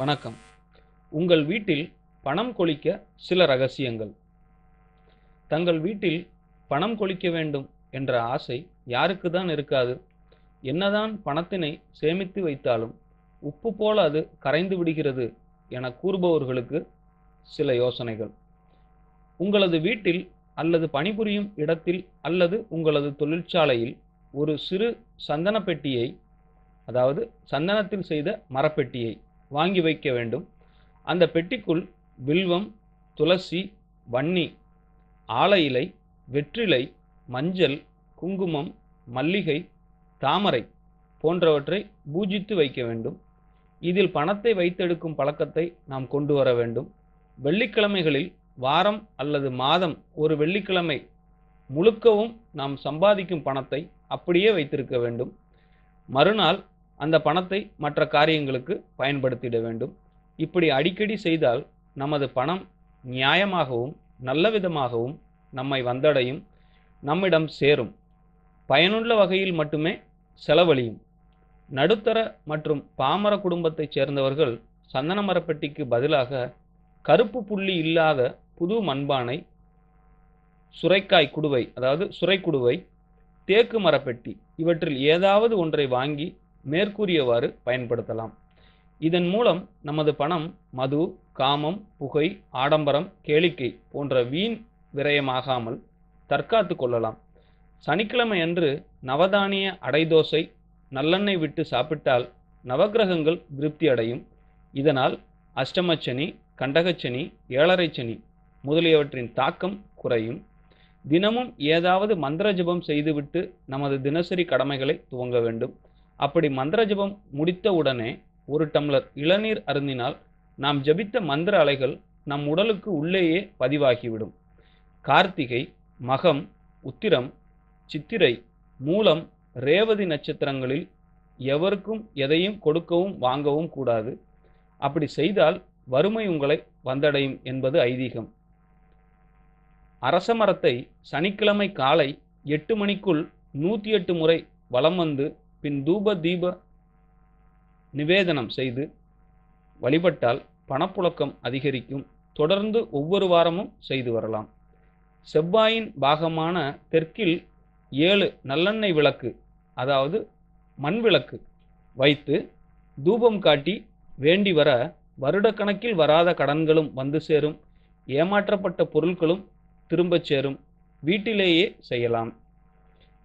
வணக்கம். உங்கள் வீட்டில் பணம் கொழிக்க சில ரகசியங்கள். தங்கள் வீட்டில் பணம் கொழிக்க வேண்டும் என்ற ஆசை யாருக்கு தான் இருக்காது? என்னதான் பணத்தினை சேமித்து வைத்தாலும் உப்பு போல அது கரைந்து விடுகிறது என கூறுபவர்களுக்கு சில யோசனைகள். உங்களது வீட்டில் அல்லது பணிபுரியும் இடத்தில் அல்லது உங்களது தொழிற்சாலையில் ஒரு சிறு சந்தன பெட்டியை அதாவது சந்தனத்தில் செய்த மரப்பெட்டியை வாங்கி வைக்க வேண்டும். அந்த பெட்டிக்குள் வில்வம் துளசி வன்னி ஆல இலை வெற்றிலை மஞ்சள் குங்குமம் மல்லிகை தாமரை போன்றவற்றை பூஜித்து வைக்க வேண்டும். இதில் பணத்தை வைத்தெடுக்கும் பழக்கத்தை நாம் கொண்டு வர வேண்டும். வெள்ளிக்கிழமைகளில் வாரம் அல்லது மாதம் ஒரு வெள்ளிக்கிழமை முழுக்கவும் நாம் சம்பாதிக்கும் பணத்தை அப்படியே வைத்திருக்க வேண்டும். மறுநாள் அந்த பணத்தை மற்ற காரியங்களுக்கு பயன்படுத்திட வேண்டும். இப்படி அடிக்கடி செய்தால் நமது பணம் நியாயமாகவும் நல்ல விதமாகவும் நம்மை வந்தடையும் நம்மிடம் சேரும். பயனுள்ள வகையில் மட்டுமே செலவழியும். நடுத்தர மற்றும் பாமர குடும்பத்தைச் சேர்ந்தவர்கள் சந்தன மரப்பெட்டிக்கு பதிலாக கருப்பு புள்ளி இல்லாத புது மண்பானை சுரைக்காய் குடுவை அதாவது சுரைக்குடுவை தேக்கு மரப்பெட்டி இவற்றில் ஏதாவது ஒன்றை வாங்கி மேற்கூறியவாறு பயன்படுத்தலாம். இதன் மூலம் நமது பணம் மது காமம் புகை ஆடம்பரம் கேளிக்கை போன்ற வீண் விரயமாகாமல் தற்காத்து கொள்ளலாம். சனிக்கிழமை அன்று நவதானிய அடைதோசை நல்லெண்ணெய் விட்டு சாப்பிட்டால் நவக்கிரகங்கள் திருப்தி அடையும். இதனால் அஷ்டமச்சனி கண்டகச்சனி ஏழரை சனி முதலியவற்றின் தாக்கம் குறையும். தினமும் ஏதாவது மந்திர ஜபம் செய்துவிட்டு நமது தினசரி கடமைகளை துவங்க வேண்டும். அப்படி மந்திர ஜபம் முடித்த உடனே ஒரு டம்ளர் இளநீர் அருந்தினால் நாம் ஜபித்த மந்திர அலைகள் நம் உடலுக்கு உள்ளேயே பதிவாகிவிடும். கார்த்திகை மகம் உத்திரம் சித்திரை மூலம் ரேவதி நட்சத்திரங்களில் எவருக்கும் எதையும் கொடுக்கவும் வாங்கவும் கூடாது. அப்படி செய்தால் வறுமை உங்களை வந்தடையும் என்பது ஐதீகம். அரச மரத்தை சனிக்கிழமை காலை எட்டு மணிக்குள் நூற்றி எட்டு முறை வலம் வந்து பின் தூப தீப நிவேதனம் செய்து வழிபட்டால் பணப்புழக்கம் அதிகரிக்கும். தொடர்ந்து ஒவ்வொரு வாரமும் செய்து வரலாம். செவ்வாயின் பாகமான தெற்கில் ஏழு நல்லெண்ணெய் விளக்கு அதாவது மண் விளக்கு வைத்து தூபம் காட்டி வேண்டி வர வருடக்கணக்கில் வராத கடன்களும் வந்து சேரும். ஏமாற்றப்பட்ட பொருட்களும் திரும்பச் சேரும். வீட்டிலேயே செய்யலாம்.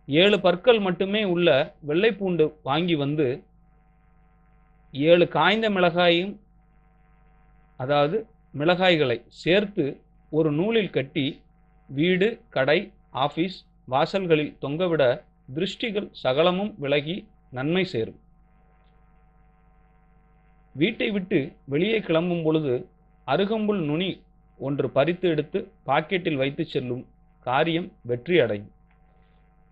ஏழு பற்கள் மட்டுமே உள்ள வெள்ளைப்பூண்டு வாங்கி வந்து ஏழு காய்ந்த மிளகாயும் அதாவது மிளகாய்களை சேர்த்து ஒரு நூலில் கட்டி வீடு கடை ஆஃபீஸ் வாசல்களில் தொங்கவிட திருஷ்டிகள் சகலமும் விலகி நன்மை சேரும். வீட்டை விட்டு வெளியே கிளம்பும் பொழுது அருகம்புல் நுனி ஒன்று பறித்து எடுத்து பாக்கெட்டில் வைத்து செல்லும் காரியம் வெற்றி அடையும்